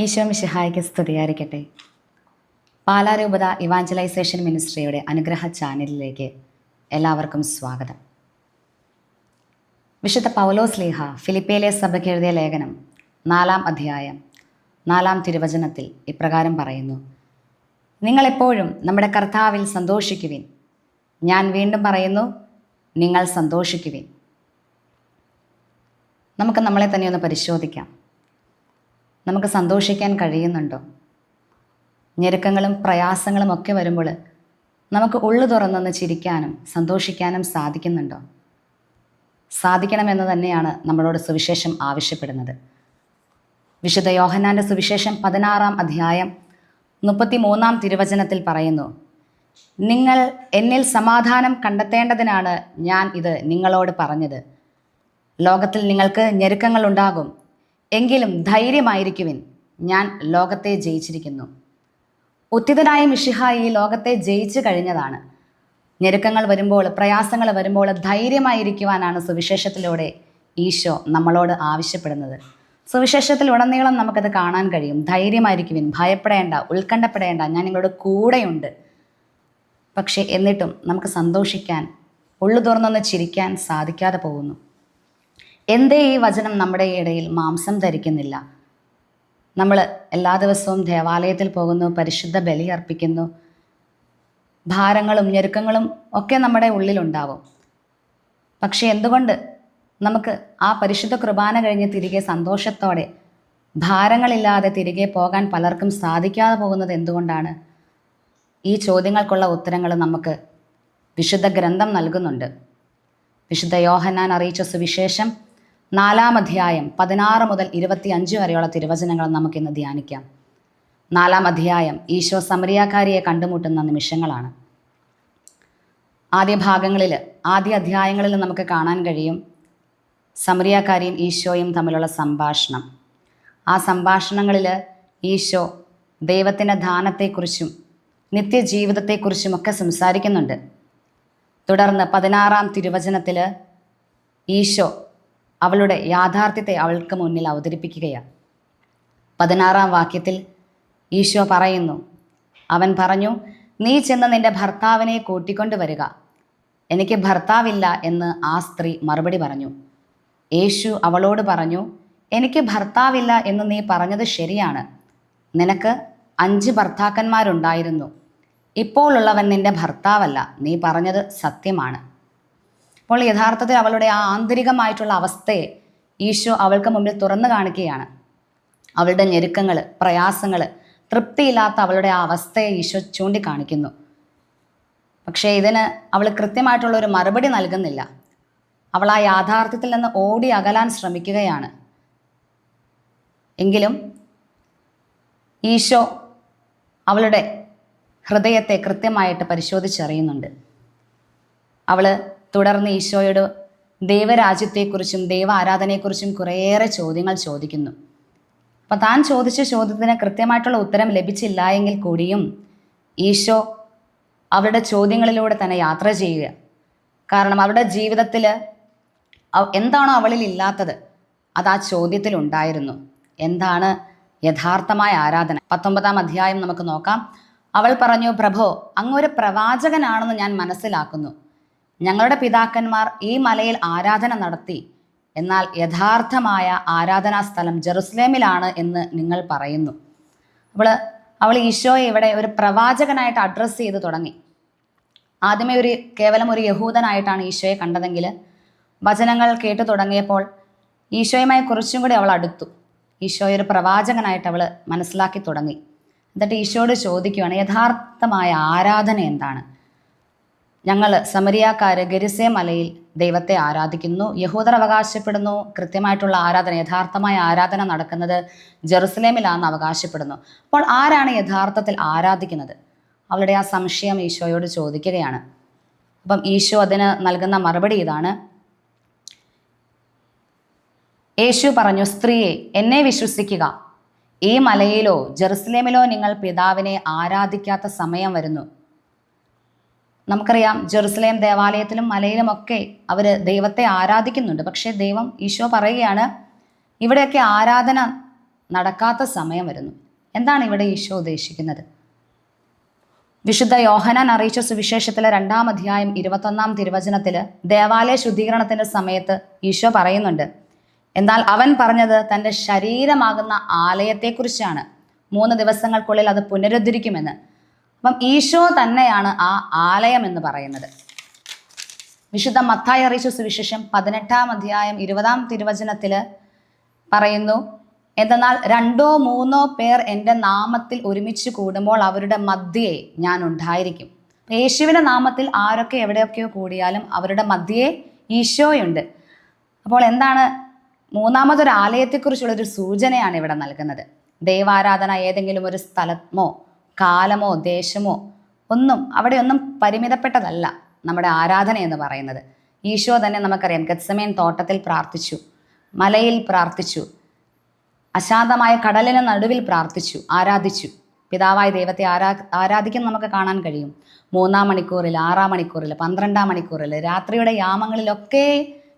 ഈശോ മിശിഹായ്ക്ക് സ്തുതിയായിരിക്കട്ടെ. പാലാരൂപത ഇവാഞ്ചലൈസേഷൻ മിനിസ്ട്രിയുടെ അനുഗ്രഹ ചാനലിലേക്ക് എല്ലാവർക്കും സ്വാഗതം. വിശുദ്ധ പൗലോസ് ലീഹ ഫിലിപ്പയിലെ സഭയ്ക്ക് എഴുതിയ ലേഖനം നാലാം അധ്യായം നാലാം തിരുവചനത്തിൽ ഇപ്രകാരം പറയുന്നു. നിങ്ങളെപ്പോഴും നമ്മുടെ കർത്താവിൽ സന്തോഷിക്കുവിൻ. ഞാൻ വീണ്ടും പറയുന്നു നിങ്ങൾ സന്തോഷിക്കുവിൻ. നമുക്ക് നമ്മളെ തന്നെ ഒന്ന് പരിശോധിക്കാം. നമുക്ക് സന്തോഷിക്കാൻ കഴിയുന്നുണ്ടോ? ഞെരുക്കങ്ങളും പ്രയാസങ്ങളും ഒക്കെ വരുമ്പോൾ നമുക്ക് ഉള്ളു തുറന്നൊന്ന് ചിരിക്കാനും സന്തോഷിക്കാനും സാധിക്കുന്നുണ്ടോ? സാധിക്കണമെന്ന് തന്നെയാണ് നമ്മളോട് സുവിശേഷം ആവശ്യപ്പെടുന്നത്. വിശുദ്ധ യോഹന്നാന്റെ സുവിശേഷം പതിനാറാം അധ്യായം മുപ്പത്തി മൂന്നാം തിരുവചനത്തിൽ പറയുന്നു നിങ്ങൾ എന്നിൽ സമാധാനം കണ്ടെത്തേണ്ടതിനാണ് ഞാൻ ഇത് നിങ്ങളോട് പറഞ്ഞത്. ലോകത്തിൽ നിങ്ങൾക്ക് ഞെരുക്കങ്ങൾ ഉണ്ടാകും എങ്കിലും ധൈര്യമായിരിക്കുവിൻ. ഞാൻ ലോകത്തെ ജയിച്ചിരിക്കുന്നു. ഉത്തിതനായ മിഷിഹ ഈ ലോകത്തെ ജയിച്ചു കഴിഞ്ഞതാണ്. ഞെരുക്കങ്ങൾ വരുമ്പോൾ പ്രയാസങ്ങൾ വരുമ്പോൾ ധൈര്യമായിരിക്കുവാനാണ് സുവിശേഷത്തിലൂടെ ഈശോ നമ്മളോട് ആവശ്യപ്പെടുന്നത്. സുവിശേഷത്തിൽ ഉടനീളം നമുക്കത് കാണാൻ കഴിയും. ധൈര്യമായിരിക്കുവിൻ. ഭയപ്പെടേണ്ട ഉത്കണ്ഠപ്പെടേണ്ട. ഞാൻ നിങ്ങളുടെ കൂടെയുണ്ട്. പക്ഷേ എന്നിട്ടും നമുക്ക് സന്തോഷിക്കാൻ ഉള്ളു തുറന്നൊന്ന് ചിരിക്കാൻ സാധിക്കാതെ പോകുന്നു. എന്തേ ഈ വചനം നമ്മുടെ ഇടയിൽ മാംസം ധരിക്കുന്നില്ല? നമ്മൾ എല്ലാ ദിവസവും ദേവാലയത്തിൽ പോകുന്നു പരിശുദ്ധ ബലി അർപ്പിക്കുന്നു. ഭാരങ്ങളും ഞെരുക്കങ്ങളും ഒക്കെ നമ്മുടെ ഉള്ളിലുണ്ടാവും. പക്ഷെ എന്തുകൊണ്ട് നമുക്ക് ആ പരിശുദ്ധ കുർബാന കഴിഞ്ഞ് തിരികെ സന്തോഷത്തോടെ ഭാരങ്ങളില്ലാതെ തിരികെ പോകാൻ പലർക്കും സാധിക്കാതെ പോകുന്നത് എന്തുകൊണ്ടാണ്? ഈ ചോദ്യങ്ങൾക്കുള്ള ഉത്തരങ്ങൾ നമുക്ക് വിശുദ്ധ ഗ്രന്ഥം നൽകുന്നുണ്ട്. വിശുദ്ധ യോഹന്നാൻ അറിയിച്ച സുവിശേഷം നാലാം അധ്യായം പതിനാറ് മുതൽ ഇരുപത്തി അഞ്ച് വരെയുള്ള തിരുവചനങ്ങൾ നമുക്കിന്ന് ധ്യാനിക്കാം. നാലാം അധ്യായം ഈശോ സമരിയാക്കാരിയെ കണ്ടുമുട്ടുന്ന നിമിഷങ്ങളാണ്. ആദ്യ ഭാഗങ്ങളിൽ ആദ്യ അധ്യായങ്ങളിൽ നമുക്ക് കാണാൻ കഴിയും സമരിയാക്കാരിയും ഈശോയും തമ്മിലുള്ള സംഭാഷണം. ആ സംഭാഷണങ്ങളിൽ ഈശോ ദൈവത്തിന്റെ ദാനത്തെക്കുറിച്ചും നിത്യജീവിതത്തെക്കുറിച്ചും ഒക്കെ സംസാരിക്കുന്നുണ്ട്. തുടർന്ന് പതിനാറാം തിരുവചനത്തിൽ ഈശോ അവളുടെ യാഥാർത്ഥ്യത്തെ അവൾക്ക് മുന്നിൽ അവതരിപ്പിക്കുകയാണ്. പതിനാറാം വാക്യത്തിൽ ഈശോ പറയുന്നു അവൻ പറഞ്ഞു നീ ചെന്ന് നിന്റെ ഭർത്താവിനെ കൂട്ടിക്കൊണ്ട് വരിക എനിക്ക് ഭർത്താവില്ല എന്ന് ആ സ്ത്രീ മറുപടി പറഞ്ഞു. യേശു അവളോട് പറഞ്ഞു എനിക്ക് ഭർത്താവില്ല എന്ന് നീ പറഞ്ഞത് ശരിയാണ്. നിനക്ക് അഞ്ച് ഭർത്താക്കന്മാരുണ്ടായിരുന്നു. ഇപ്പോഴുള്ളവൻ നിന്റെ ഭർത്താവല്ല. നീ പറഞ്ഞത് സത്യമാണ്. അപ്പോൾ യഥാർത്ഥത്തിൽ അവളുടെ ആ ആന്തരികമായിട്ടുള്ള അവസ്ഥയെ ഈശോ അവൾക്ക് മുമ്പിൽ തുറന്നു കാണിക്കുകയാണ്. അവളുടെ ഞെരുക്കങ്ങൾ പ്രയാസങ്ങൾ തൃപ്തിയില്ലാത്ത അവളുടെ ആ അവസ്ഥയെ ഈശോ ചൂണ്ടിക്കാണിക്കുന്നു. പക്ഷേ ഇതിന് അവൾ കൃത്യമായിട്ടുള്ള ഒരു മറുപടി നൽകുന്നില്ല. അവൾ ആ യാഥാർത്ഥ്യത്തിൽ നിന്ന് ഓടി അകലാൻ ശ്രമിക്കുകയാണ്. എങ്കിലും ഈശോ അവളുടെ ഹൃദയത്തെ കൃത്യമായിട്ട് പരിശോധിച്ചറിയുന്നുണ്ട്. അവൾ തുടർന്ന് ഈശോയോട് ദൈവരാജ്യത്തെക്കുറിച്ചും ദൈവ ആരാധനയെക്കുറിച്ചും കുറേയേറെ ചോദ്യങ്ങൾ ചോദിക്കുന്നു. അപ്പം താൻ ചോദിച്ച ചോദ്യത്തിന് കൃത്യമായിട്ടുള്ള ഉത്തരം ലഭിച്ചില്ല എങ്കിൽ കൂടിയും ഈശോ അവരുടെ ചോദ്യങ്ങളിലൂടെ തന്നെ യാത്ര ചെയ്യുക. കാരണം അവരുടെ ജീവിതത്തിൽ എന്താണോ അവളിൽ ഇല്ലാത്തത് അത് ആ ചോദ്യത്തിൽ ഉണ്ടായിരുന്നു. എന്താണ് യഥാർത്ഥമായ ആരാധന? പത്തൊമ്പതാം അധ്യായം നമുക്ക് നോക്കാം. അവൾ പറഞ്ഞു പ്രഭോ അങ്ങൊരു പ്രവാചകനാണെന്ന് ഞാൻ മനസ്സിലാക്കുന്നു. ഞങ്ങളുടെ പിതാക്കന്മാർ ഈ മലയിൽ ആരാധന നടത്തി. എന്നാൽ യഥാർത്ഥമായ ആരാധനാ സ്ഥലം ജെറുസലേമിലാണ് എന്ന് നിങ്ങൾ പറയുന്നു. അവൾ അവൾ ഈശോയെ ഇവിടെ ഒരു പ്രവാചകനായിട്ട് അഡ്രസ്സ് ചെയ്ത് തുടങ്ങി. ആദ്യമേ ഒരു കേവലം ഒരു യഹൂദനായിട്ടാണ് ഈശോയെ കണ്ടതെങ്കിൽ വചനങ്ങൾ കേട്ടു തുടങ്ങിയപ്പോൾ ഈശോയുമായി കുറച്ചും കൂടി അവൾ അടുത്തു. ഈശോയെ ഒരു പ്രവാചകനായിട്ട് അവൾ മനസ്സിലാക്കി തുടങ്ങി. എന്നിട്ട് ഈശോയോട് ചോദിക്കുകയാണ് യഥാർത്ഥമായ ആരാധന എന്താണ്? ഞങ്ങൾ സമരിയാക്കാര് ഗരിസേ മലയിൽ ദൈവത്തെ ആരാധിക്കുന്നു. യഹൂദർ അവകാശപ്പെടുന്നു. കൃത്യമായിട്ടുള്ള ആരാധന യഥാർത്ഥമായ ആരാധന നടക്കുന്നത് ജെറുസലേമിലാണെന്ന് അവകാശപ്പെടുന്നു. അപ്പോൾ ആരാണ് യഥാർത്ഥത്തിൽ ആരാധിക്കുന്നത്? അവരുടെ ആ സംശയം ഈശോയോട് ചോദിക്കുകയാണ്. അപ്പം ഈശോ അതിന് നൽകുന്ന മറുപടി ഇതാണ്. യേശു പറഞ്ഞു സ്ത്രീയെ എന്നെ വിശ്വസിക്കുക. ഈ മലയിലോ ജെറുസലേമിലോ നിങ്ങൾ പിതാവിനെ ആരാധിക്കാത്ത സമയം വരുന്നു. നമുക്കറിയാം ജെറുസലേം ദേവാലയത്തിലും മലയിലുമൊക്കെ അവർ ദൈവത്തെ ആരാധിക്കുന്നുണ്ട്. പക്ഷേ ദൈവം ഈശോ പറയുകയാണ് ഇവിടെയൊക്കെ ആരാധന നടക്കാത്ത സമയം വരുന്നു. എന്താണ് ഇവിടെ ഈശോ ഉദ്ദേശിക്കുന്നത്? വിശുദ്ധ യോഹനാൻ അറിയിച്ച സുവിശേഷത്തിലെ രണ്ടാം അധ്യായം ഇരുപത്തൊന്നാം തിരുവചനത്തിൽ ദേവാലയ ശുദ്ധീകരണത്തിന്റെ സമയത്ത് ഈശോ പറയുന്നുണ്ട് എന്നാൽ അവൻ പറഞ്ഞത് തന്റെ ശരീരമാകുന്ന ആലയത്തെക്കുറിച്ചാണ്. മൂന്ന് ദിവസങ്ങൾക്കുള്ളിൽ അത് പുനരുദ്ധരിക്കുമെന്ന്. അപ്പം ഈശോ തന്നെയാണ് ആ ആലയം എന്ന് പറയുന്നത്. വിശുദ്ധ മത്തായി അറിയിച്ച സുവിശേഷം പതിനെട്ടാം അധ്യായം ഇരുപതാം തിരുവചനത്തിൽ പറയുന്നു എന്തെന്നാൽ രണ്ടോ മൂന്നോ പേർ എന്റെ നാമത്തിൽ ഒരുമിച്ച് കൂടുമ്പോൾ അവരുടെ മധ്യയെ ഞാൻ ഉണ്ടായിരിക്കും. യേശുവിന്റെ നാമത്തിൽ ആരൊക്കെ എവിടെയൊക്കെയോ കൂടിയാലും അവരുടെ മധ്യയെ ഈശോയുണ്ട്. അപ്പോൾ എന്താണ് മൂന്നാമതൊരു ആലയത്തെക്കുറിച്ചുള്ളൊരു സൂചനയാണ് ഇവിടെ നൽകുന്നത്. ദൈവാരാധന ഏതെങ്കിലും ഒരു സ്ഥലമോ കാലമോ ദേശമോ ഒന്നും അവിടെ ഒന്നും പരിമിതപ്പെട്ടതല്ല നമ്മുടെ ആരാധന എന്ന് പറയുന്നത്. ഈശോ തന്നെ നമുക്കറിയാം ഗത്സമേൻ തോട്ടത്തിൽ പ്രാർത്ഥിച്ചു മലയിൽ പ്രാർത്ഥിച്ചു അശാന്തമായ കടലിന് നടുവിൽ പ്രാർത്ഥിച്ചു ആരാധിച്ചു. പിതാവായ ദൈവത്തെ ആരാ ആരാധിക്കാൻ നമുക്ക് കാണാൻ കഴിയും. മൂന്നാം മണിക്കൂറിൽ ആറാം മണിക്കൂറിൽ പന്ത്രണ്ടാം മണിക്കൂറിൽ രാത്രിയുടെ യാമങ്ങളിലൊക്കെ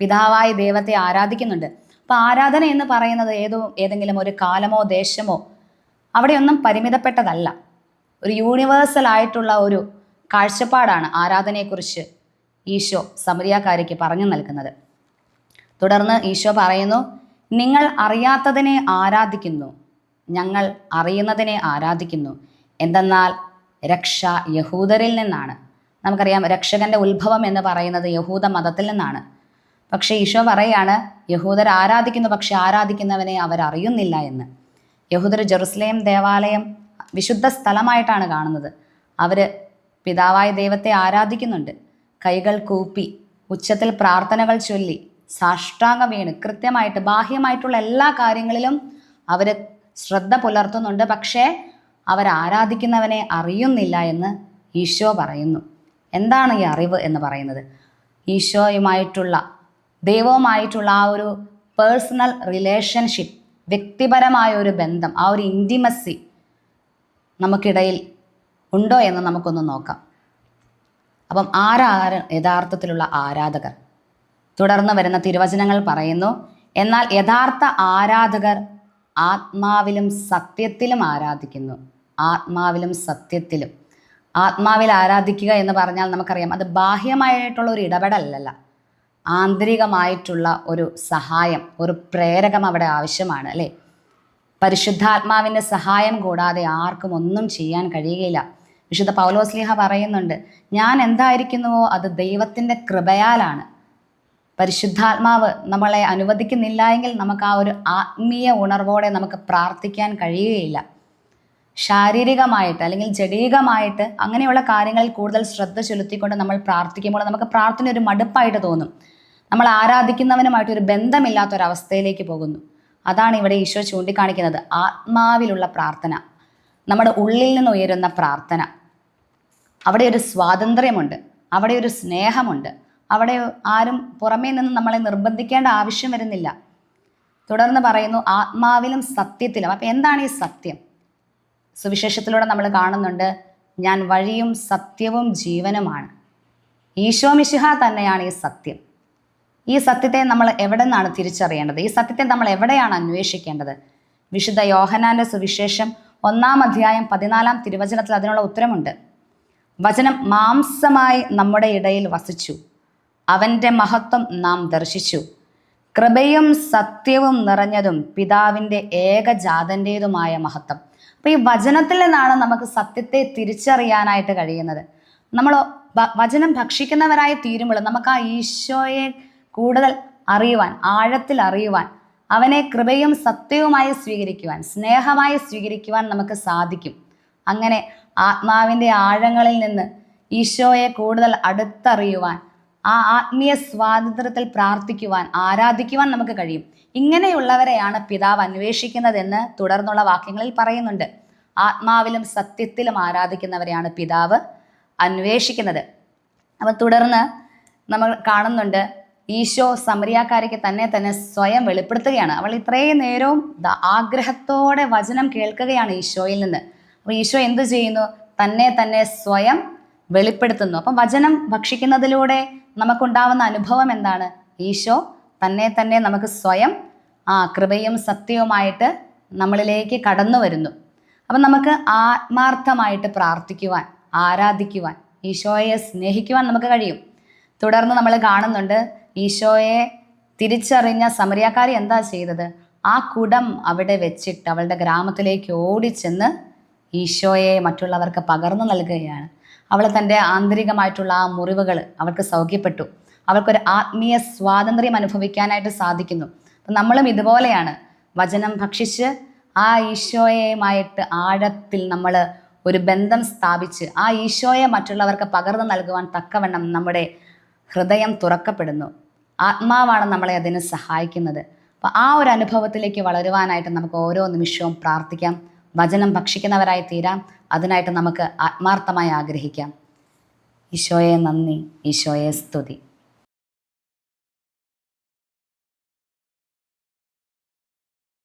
പിതാവായ ദൈവത്തെ ആരാധിക്കുന്നുണ്ട്. അപ്പോൾ ആരാധന എന്ന് പറയുന്നത് ഏതോ ഏതെങ്കിലും ഒരു കാലമോ ദേശമോ അവിടെയൊന്നും പരിമിതപ്പെട്ടതല്ല. ഒരു യൂണിവേഴ്സൽ ആയിട്ടുള്ള ഒരു കാഴ്ചപ്പാടാണ് ആരാധനയെക്കുറിച്ച് ഈശോ സമരിയാക്കാരിക്ക് പറഞ്ഞു നൽകുന്നത്. തുടർന്ന് ഈശോ പറയുന്നു നിങ്ങൾ അറിയാത്തതിനെ ആരാധിക്കുന്നു. ഞങ്ങൾ അറിയുന്നതിനെ ആരാധിക്കുന്നു. എന്തെന്നാൽ രക്ഷ യഹൂദരിൽ നിന്നാണ്. നമുക്കറിയാം രക്ഷകന്റെ ഉത്ഭവം എന്ന് പറയുന്നത് യഹൂദ മതത്തിൽ നിന്നാണ്. പക്ഷേ ഈശോ പറയാണ് യഹൂദർ ആരാധിക്കുന്നു പക്ഷെ ആരാധിക്കുന്നവനെ അവർ അറിയുന്നില്ല എന്ന്. യഹൂദർ ജെറുസലേം ദേവാലയം വിശുദ്ധ സ്ഥലമായിട്ടാണ് കാണുന്നത്. അവർ പിതാവായ ദൈവത്തെ ആരാധിക്കുന്നുണ്ട്. കൈകൾ കൂപ്പി ഉച്ചത്തിൽ പ്രാർത്ഥനകൾ ചൊല്ലി സാഷ്ടാംഗം വീണ് കൃത്യമായിട്ട് ബാഹ്യമായിട്ടുള്ള എല്ലാ കാര്യങ്ങളിലും അവർ ശ്രദ്ധ പുലർത്തുന്നുണ്ട്. പക്ഷേ അവർ ആരാധിക്കുന്നവനെ അറിയുന്നില്ല എന്ന് ഈശോ പറയുന്നു. എന്താണ് ഈ അറിവ് എന്ന് പറയുന്നത്? ഈശോയുമായിട്ടുള്ള ദൈവവുമായിട്ടുള്ള ആ ഒരു പേഴ്സണൽ റിലേഷൻഷിപ്പ് വ്യക്തിപരമായ ഒരു ബന്ധം ആ ഒരു ഇന്റിമസി നമുക്കിടയിൽ ഉണ്ടോ എന്ന് നമുക്കൊന്ന് നോക്കാം. അപ്പം ആരാണ് യഥാർത്ഥത്തിലുള്ള ആരാധകർ? തുടർന്ന് വരുന്ന തിരുവചനങ്ങൾ പറയുന്നു എന്നാൽ യഥാർത്ഥ ആരാധകർ ആത്മാവിലും സത്യത്തിലും ആരാധിക്കുന്നു. ആത്മാവിലും സത്യത്തിലും. ആത്മാവിൽ ആരാധിക്കുക എന്ന് പറഞ്ഞാൽ നമുക്കറിയാം അത് ബാഹ്യമായിട്ടുള്ള ഒരു ഇടപെടലല്ല. ആന്തരികമായിട്ടുള്ള ഒരു സഹായം ഒരു പ്രേരകം അവിടെ ആവശ്യമാണ് അല്ലേ? പരിശുദ്ധാത്മാവിന്റെ സഹായം കൂടാതെ ആർക്കും ഒന്നും ചെയ്യാൻ കഴിയുകയില്ല. വിശുദ്ധ പൗലോസ്ലിഹ പറയുന്നുണ്ട് ഞാൻ എന്തായിരിക്കുന്നുവോ അത് ദൈവത്തിന്റെ കൃപയാലാണ്. പരിശുദ്ധാത്മാവ് നമ്മളെ അനുവദിക്കുന്നില്ല എങ്കിൽ നമുക്ക് ആ ഒരു ആത്മീയ ഉണർവോടെ നമുക്ക് പ്രാർത്ഥിക്കാൻ കഴിയുകയില്ല. ശാരീരികമായിട്ട് അല്ലെങ്കിൽ ജഡീകമായിട്ട് അങ്ങനെയുള്ള കാര്യങ്ങളിൽ കൂടുതൽ ശ്രദ്ധ ചെലുത്തിക്കൊണ്ട് നമ്മൾ പ്രാർത്ഥിക്കുമ്പോൾ നമുക്ക് പ്രാർത്ഥന ഒരു മടുപ്പായിട്ട് തോന്നും. നമ്മൾ ആരാധിക്കുന്നവനുമായിട്ട് ഒരു ബന്ധമില്ലാത്തൊരവസ്ഥയിലേക്ക് പോകുന്നു. അതാണ് ഇവിടെ ഈശോ ചൂണ്ടിക്കാണിക്കുന്നത് ആത്മാവിലുള്ള പ്രാർത്ഥന നമ്മുടെ ഉള്ളിൽ നിന്ന് ഉയരുന്ന പ്രാർത്ഥന. അവിടെ ഒരു സ്വാതന്ത്ര്യമുണ്ട് അവിടെ ഒരു സ്നേഹമുണ്ട് അവിടെ ആരും പുറമേ നിന്ന് നമ്മളെ നിർബന്ധിക്കേണ്ട ആവശ്യം വരുന്നില്ല. തുടർന്ന് പറയുന്നു ആത്മാവിലും സത്യത്തിലും. അപ്പം എന്താണ് ഈ സത്യം? സുവിശേഷത്തിലൂടെ നമ്മൾ കാണുന്നുണ്ട് ഞാൻ വഴിയും സത്യവും ജീവനുമാണ്. ഈശോ മിശിഹ തന്നെയാണ് ഈ സത്യം. ഈ സത്യത്തെ നമ്മൾ എവിടെ നിന്നാണ് തിരിച്ചറിയേണ്ടത്? ഈ സത്യത്തെ നമ്മൾ എവിടെയാണ് അന്വേഷിക്കേണ്ടത്? വിശുദ്ധ യോഹനാന്റെ സുവിശേഷം ഒന്നാം അധ്യായം പതിനാലാം തിരുവചനത്തിൽ അതിനുള്ള ഉത്തരമുണ്ട്. വചനം മാംസമായി നമ്മുടെ ഇടയിൽ വസിച്ചു. അവന്റെ മഹത്വം നാം ദർശിച്ചു. കൃപയും സത്യവും നിറഞ്ഞതും പിതാവിന്റെ ഏകജാതന്റേതുമായ മഹത്വം. അപ്പോൾ ഈ വചനത്തിൽ നിന്നാണ് നമുക്ക് സത്യത്തെ തിരിച്ചറിയാനായിട്ട് കഴിയുന്നത്. നമ്മൾ വചനം ഭക്ഷിക്കുന്നവരായി തീരുമ്പോൾ നമുക്ക് ആ ഈശോയെ കൂടുതൽ അറിയുവാൻ ആഴത്തിൽ അറിയുവാൻ അവനെ കൃപയും സത്യവുമായി സ്വീകരിക്കുവാൻ സ്നേഹമായി സ്വീകരിക്കുവാൻ നമുക്ക് സാധിക്കും. അങ്ങനെ ആത്മാവിന്റെ ആഴങ്ങളിൽ നിന്ന് ഈശോയെ കൂടുതൽ അടുത്തറിയുവാൻ ആ ആത്മീയ സ്വാതന്ത്ര്യത്തിൽ പ്രാർത്ഥിക്കുവാൻ ആരാധിക്കുവാൻ നമുക്ക് കഴിയും. ഇങ്ങനെയുള്ളവരെയാണ് പിതാവ് അന്വേഷിക്കുന്നതെന്ന് തുടർന്നുള്ള വാക്യങ്ങളിൽ പറയുന്നുണ്ട്. ആത്മാവിലും സത്യത്തിലും ആരാധിക്കുന്നവരെയാണ് പിതാവ് അന്വേഷിക്കുന്നത്. അപ്പം തുടർന്ന് നമ്മൾ കാണുന്നുണ്ട് ഈശോ സമരിയാക്കാരിക്ക് തന്നെ തന്നെ സ്വയം വെളിപ്പെടുത്തുകയാണ്. അവൾ ഇത്രയും നേരവും ആഗ്രഹത്തോടെ വചനം കേൾക്കുകയാണ് ഈശോയിൽ നിന്ന്. അപ്പോൾ ഈശോ എന്ത് ചെയ്യുന്നു? തന്നെ തന്നെ സ്വയം വെളിപ്പെടുത്തുന്നു. അപ്പം വചനം ഭക്ഷിക്കുന്നതിലൂടെ നമുക്കുണ്ടാവുന്ന അനുഭവം എന്താണ്? ഈശോ തന്നെ തന്നെ നമുക്ക് സ്വയം ആ കൃപയും സത്യവുമായിട്ട് നമ്മളിലേക്ക് കടന്നു വരുന്നു. അപ്പം നമുക്ക് ആത്മാർത്ഥമായിട്ട് പ്രാർത്ഥിക്കുവാൻ ആരാധിക്കുവാൻ ഈശോയെ സ്നേഹിക്കുവാൻ നമുക്ക് കഴിയും. തുടർന്ന് നമ്മൾ കാണുന്നുണ്ട് ഈശോയെ തിരിച്ചറിഞ്ഞ സമരിയാക്കാരി എന്താ ചെയ്തത്? ആ കുടം അവിടെ വെച്ചിട്ട് അവളുടെ ഗ്രാമത്തിലേക്ക് ഓടിച്ചെന്ന് ഈശോയെ മറ്റുള്ളവർക്ക് പകർന്നു നൽകുകയാണ്. അവൾ തന്റെ ആന്തരികമായിട്ടുള്ള ആ മുറിവുകൾ അവൾക്ക് സൗഖ്യപ്പെട്ടു. അവൾക്കൊരു ആത്മീയ സ്വാതന്ത്ര്യം അനുഭവിക്കാനായിട്ട് സാധിക്കുന്നു. നമ്മളും ഇതുപോലെയാണ്. വചനം ഭക്ഷിച്ച് ആ ഈശോയുമായിട്ട് ആഴത്തിൽ നമ്മൾ ഒരു ബന്ധം സ്ഥാപിച്ച് ആ ഈശോയെ മറ്റുള്ളവർക്ക് പകർന്നു നൽകുവാൻ തക്കവണ്ണം നമ്മുടെ ഹൃദയം തുറക്കപ്പെടുന്നു. ആത്മാവാണ് നമ്മളെ അതിന് സഹായിക്കുന്നത്. അപ്പം ആ ഒരു അനുഭവത്തിലേക്ക് വളരുവാനായിട്ട് നമുക്ക് ഓരോ നിമിഷവും പ്രാർത്ഥിക്കാം. വചനം ഭക്ഷിക്കുന്നവരായി തീരാം. അതിനായിട്ട് നമുക്ക് ആത്മാർത്ഥമായി ആഗ്രഹിക്കാം. ഈശോയെ നന്ദി. ഈശോയെ സ്തുതി.